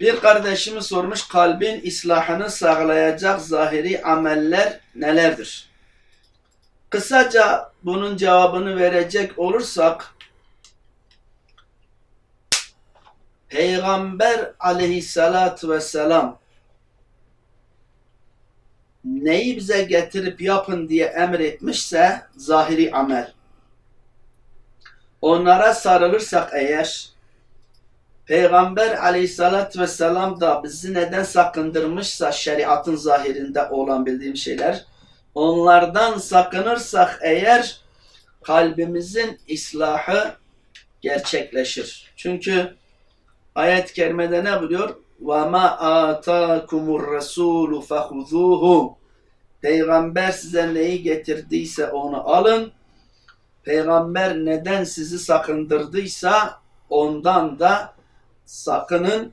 Bir kardeşimiz sormuş kalbin islahını sağlayacak zahiri ameller nelerdir? Kısaca bunun cevabını verecek olursak Peygamber aleyhissalatü vesselam neyi bize getirip yapın diye emretmişse zahiri amel. Onlara sarılırsak eğer Peygamber aleyhissalatü vesselam da bizi neden sakındırmışsa şeriatın zahirinde olan bildiğim şeyler onlardan sakınırsak eğer kalbimizin islahı gerçekleşir. Çünkü ayet-i kerimede ne buyuruyor? وَمَا آتَاكُمُ الرَّسُولُ فَخُذُوهُ Peygamber size neyi getirdiyse onu alın. Peygamber neden sizi sakındırdıysa ondan da sakının.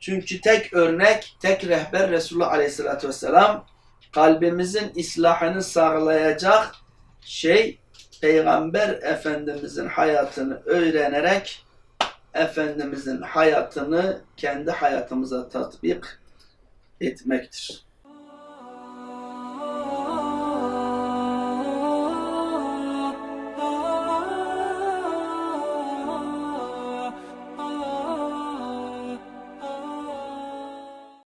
Çünkü tek örnek, tek rehber Resulullah Aleyhisselatü Vesselam kalbimizin islahını sağlayacak şey Peygamber Efendimizin hayatını öğrenerek Efendimizin hayatını kendi hayatımıza tatbik etmektir.